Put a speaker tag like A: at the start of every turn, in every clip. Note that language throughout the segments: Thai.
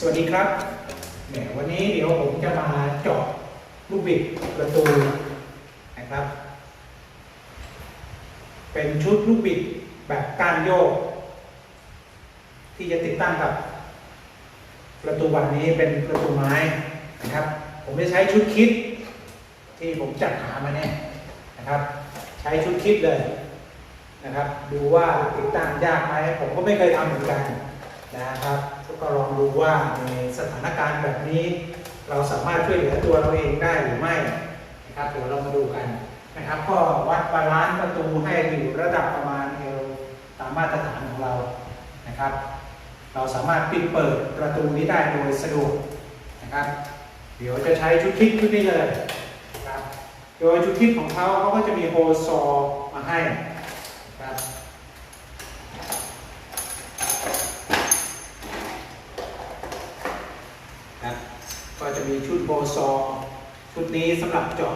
A: สวัสดีครับแหมวันนี้เดี๋ยวผมจะมาเจาะลูกบิดประตูนะครับ เป็นชุดลูกบิดแบบกานโยก ที่จะติดตั้งกับ ประตูบานนี้เป็นประตูไม้นะครับ ผมจะใช้ชุดคิด ที่ผมจัดหามาเนี่ยนะครับ ใช้ชุดคิดเลยนะครับ ดูว่าติดตั้งยากไหมผมก็ไม่เคยทำเหมือนกันนะครับ ก็ลองดูว่าในสถานการณ์แบบนี้ เราสามารถช่วยเหลือตัวเราเองได้หรือไม่นะครับเดี๋ยวเรามาดูกันนะครับ ก็วัดบาลานซ์ประตูให้อยู่ระดับประมาณเอวตามมาตรฐานของเรานะครับ เราสามารถปิดเปิดประตูนี้ได้โดยสะดวกนะครับ เดี๋ยวจะใช้ชุดคิดชุดนี้เลยนะครับโดยชุดคิดของเขาเขาก็จะมีโฮลซอว์มาให้ ชุดโฮลซอว์ชุดนี้สำหรับเจาะ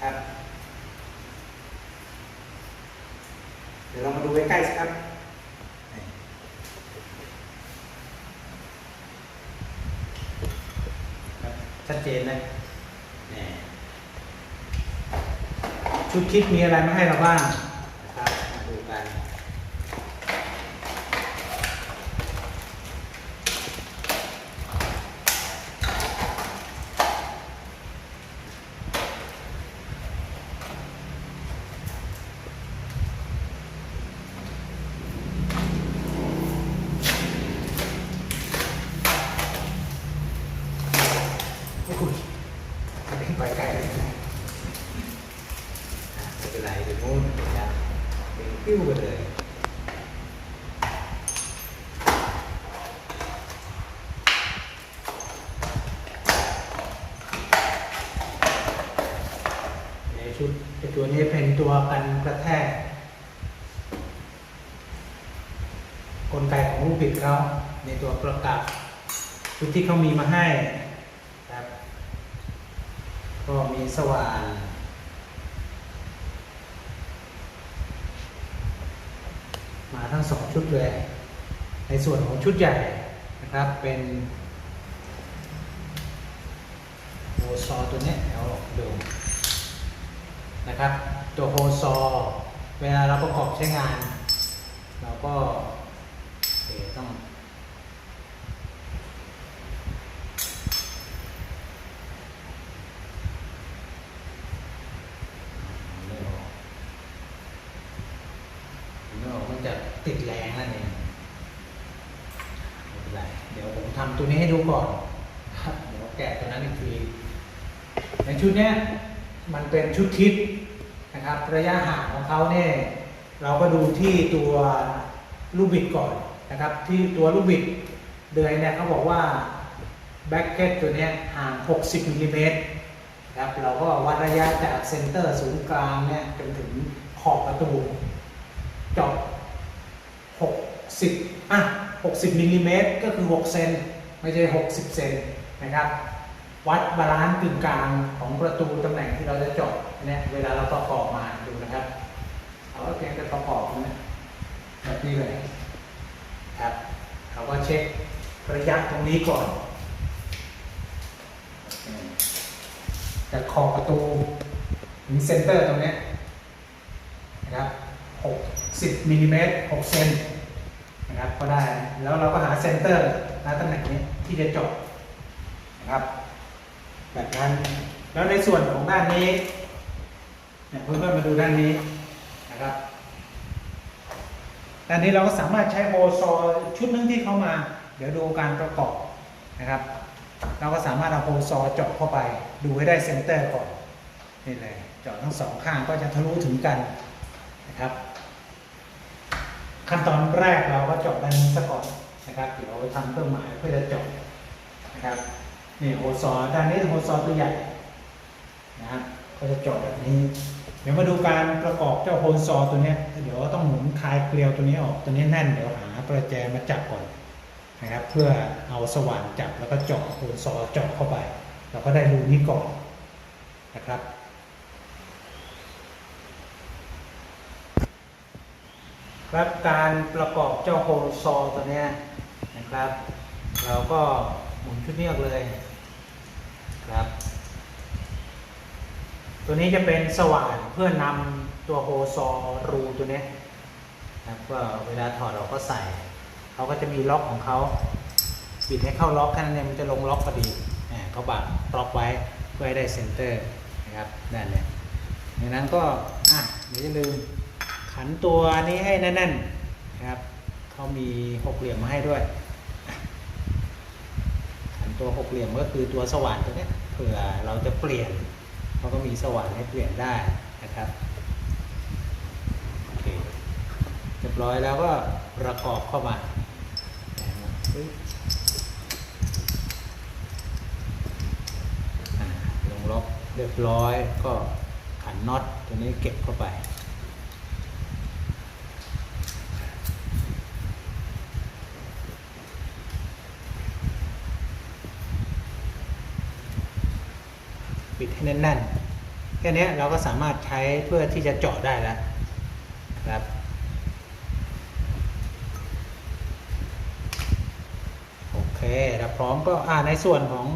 A: ครับเดี๋ยวเรามาดูใกล้ๆสิครับชัดเจนเลยนี่ชุดคิดมีอะไรมาให้เราบ้างนะครับ มาดูกัน อุ้ย อันนี้ไปไกลเลยนะอะไม่เป็นไรเดี๋ยวโน่นเดี๋ยวจะเป็นปิ้วไปเลยในชุดตัวนี้เป็นตัวกันกระแทกกลไกของลูกบิดเขาในตัวประกับชุดที่เขามีมาให้ ก็มีสว่านมาทั้งสองชุดเลย ในส่วนของชุดใหญ่นะครับเป็นโฮซอตัวนี้เดี๋ยวดูนะครับ ตัวโฮซอเวลาเราประกอบใช้งาน เราก็ต้อง ไม่ออกไม่ออกมันจะติดแรงนั่นเองไม่เป็นไรเดี๋ยวผมทำ ตัวนี้ให้ดูก่อนครับเดี๋ยวแกะตัวนั้นอีกทีในชุดเนี้ยมันเป็นชุดคิดนะครับ ระยะห่างของเขาเนี่ยเราก็ดูที่ตัวลูกบิดก่อนนะครับ ที่ตัวลูกบิดเดือยเนี่ยเขาบอกว่าแบ็กเก็ตตัวนี้ห่าง 60มิลลิเมตรนะครับเราก็วัดระยะจากเซนเตอร์ศูนย์กลางเนี่ยจนถึงขอบประตูเจาะ60 อะ 60มิลลิเมตรก็คือ 6 เซน ไม่ใช่ 60 เซนนะครับ วัดบาลานซ์กึ่งกลางของประตูตำแหน่งที่เราจะเจาะเนี่ยเวลาเราประกอบมาดูนะครับเอาเพียงแต่ประกอบนะแบบนี้เลยครับเขาก็เช็คระยะตรงนี้ก่อน จากขอบประตูถึงเซนเตอร์ตรงนี้นะครับ60มิลลิเมตร6เซนนะครับก็ได้ แล้วเราก็หาเซนเตอร์ณตำแหน่งนี้ ที่จะจาะนะครับ แบบนั้นแล้วในส่วนของด้านนี้เนี่ยเพื่อนๆมาดูด้านนี้นะครับด้านนี้เราก็สามารถใช้โอซอชุดนึงที่เข้ามา เดี๋ยวดูการประกอบนะครับ เราก็สามารถเอาโฮลซอเจาะเข้าไป ดูให้ได้เซนเตอร์ก่อนนี่เลยเจาะทั้งสองข้างก็จะทะลุถึงกันนะครับ ขั้นตอนแรกเราก็เจาะด้านนี้ซะก่อนนะครับเดี๋ยวทำเครื่องหมายเพื่อจะเจาะ นะครับนี่โฮลซอด้านนี้โฮลซอตัวใหญ่นะครับก็จะจาะแบบนี้ เดี๋ยวมาดูการประกอบเจ้าโฮลซอตัวนี้เดี๋ยวต้องหมุนคลายเกลียวตัวนี้ออกตัวนี้แน่นเดี๋ยวหาประแจมาจับก่อนนะครับเพื่อเอาสว่านจับแล้วก็เจาะโคนซอเจาะเข้าไป เราก็ได้รูนี้ก่อนนะครับครับการประกอบเจ้าโฮลซอตัวนี้นะครับ เราก็ หมุนชุดนี้ออกเลยครับ ตัวนี้จะเป็นสว่านเพื่อนำตัวโฮซอรูตัวนี้นะครับก็เวลาถอดเราก็ใส่ เขาก็จะมีล็อกของเขาปิดให้เข้าล็อกแค่นั้นเองมันจะลงล็อกพอดีเขาบังล็อกไว้เพื่อให้ได้เซนเตอร์นะครับนั่นเนี่ยดังนั้นก็อะอย่าลืมขันตัวนี้ให้แน่นๆนะครับเขามีหกเหลี่ยมมาให้ด้วย ตัวหกเหลี่ยมก็คือตัวสว่านตัวนี้เผื่อเราจะเปลี่ยนเขาก็มีสว่านให้เปลี่ยนได้นะครับโอเคเรียบร้อยแล้วก็ประกอบเข้ามาปึ๊บอ่าลงล็อกเรียบร้อยก็ขันน็อตตัวนี้เก็บเข้าไป ปิดให้ แน่นๆแค่นี้เราก็สามารถใช้เพื่อที่จะเจาะได้แล้วครับโอเคเราพร้อมก็อ่าในส่วนของ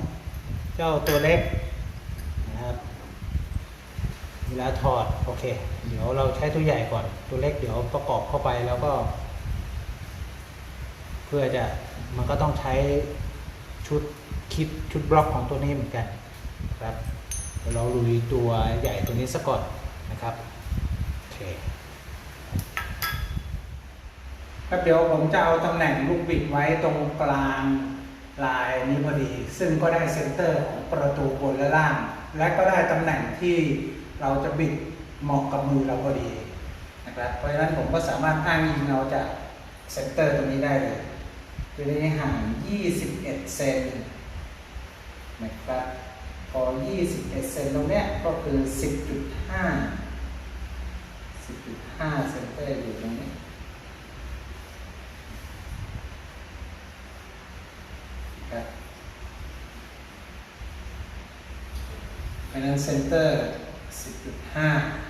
A: เจ้าตัวเล็กนะครับเวลาถอดโอเค เดี๋ยวเราใช้ตัวใหญ่ก่อนตัวเล็กเดี๋ยวประกอบเข้าไปแล้วก็ เพื่อจะมันก็ต้องใช้ชุดคิดชุดบล็อกของตัวนี้เหมือนกันครับ ดี๋ยวเราลุยตัวใหญ่ตัวนี้ซะก่อนนะครับโอเคครับเดี๋ยวผมจะเอาตำแหน่งลูกบิดไว้ตรงกลางลายนี้พอดี ซึ่งก็ได้เซนเตอร์ของประตูบนและล่าง และก็ได้ตำแหน่งที่เราจะบิดเหมาะกับมือเราพอดีนะครับ เพราะฉะนั้นผมก็สามารถอ้างอิงเอาจากเซนเตอร์ตรงนี้ได้เลยตัวนี้ห่าง 21 เซนนะครับ พอ 21 เซนตรงเนี้ยก็คือ 10.5 10.5 เซนเตอร์อยู่ตรงนี้ ครับเพราะฉะนั้นเซนเตอร์ 10.5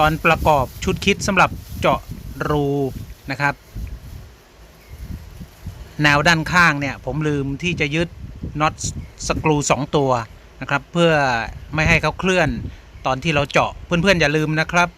A: ตอนประกอบชุดคิดสำหรับเจาะรูนะครับ แนวด้านข้างเนี่ยผมลืมที่จะยึดน็อตสกรูสองตัวนะครับ เพื่อไม่ให้เขาเคลื่อนตอนที่เราเจาะเพื่อนๆอย่าลืมนะครับ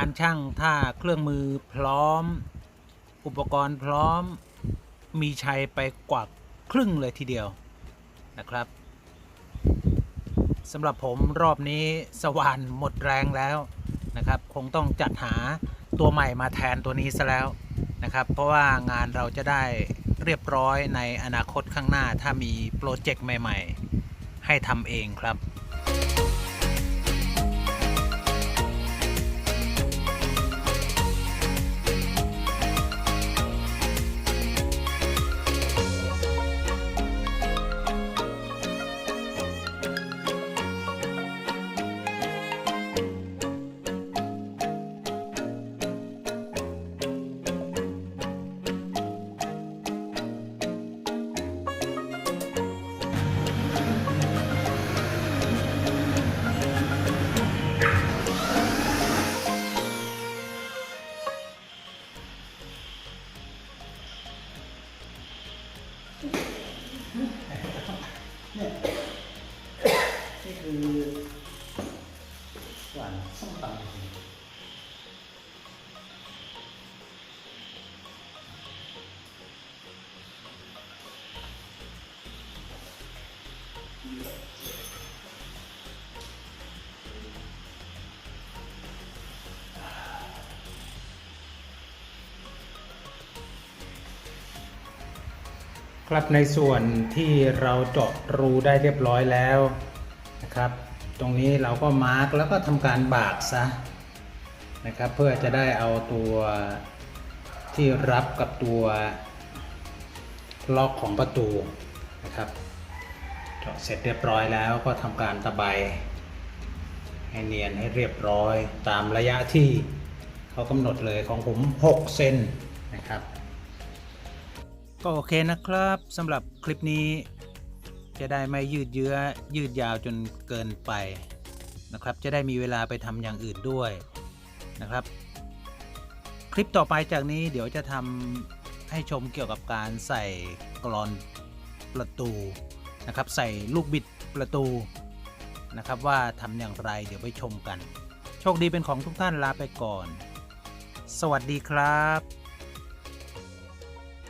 A: านช่างถ้าเครื่องมือพร้อม อุปกรณ์พร้อมมีชัยไปกว่าครึ่งเลยทีเดียวนะครับสำหรับผมรอบนี้สว่านหมดแรงแล้วนะครับ คงต้องจัดหาตัวใหม่มาแทนตัวนี้ซะแล้วนะครับ เพราะว่างานเราจะได้เรียบร้อยในอนาคตข้างหน้าถ้ามีโปรเจกต์ใหม่ ๆ ให้ทำเองครับ นี่คือหวานส้มตำครับในส่วนที่เราเจาะรูได้เรียบร้อยแล้ว นะครับ ตรงนี้เราก็มาร์กแล้วก็ทำการบากซะนะครับ เพื่อจะได้เอาตัวที่รับกับตัวล็อกของประตูนะครับเจาะเสร็จเรียบร้อยแล้วก็ทำการตะไบให้เนียนให้เรียบร้อยตามระยะที่เขากำหนดเลยของผม 6 เซนนะครับ ก็โอเคนะครับสำหรับคลิปนี้ จะได้ไม่ยืดเยื้อยืดยาวจนเกินไปนะครับ จะได้มีเวลาไปทำอย่างอื่นด้วยนะครับ คลิปต่อไปจากนี้เดี๋ยวจะทำให้ชมเกี่ยวกับการใส่กรอนประตูนะครับ ใส่ลูกบิดประตูนะครับว่าทำอย่างไรเดี๋ยวไปชมกัน โชคดีเป็นของทุกท่านลาไปก่อน สวัสดีครับ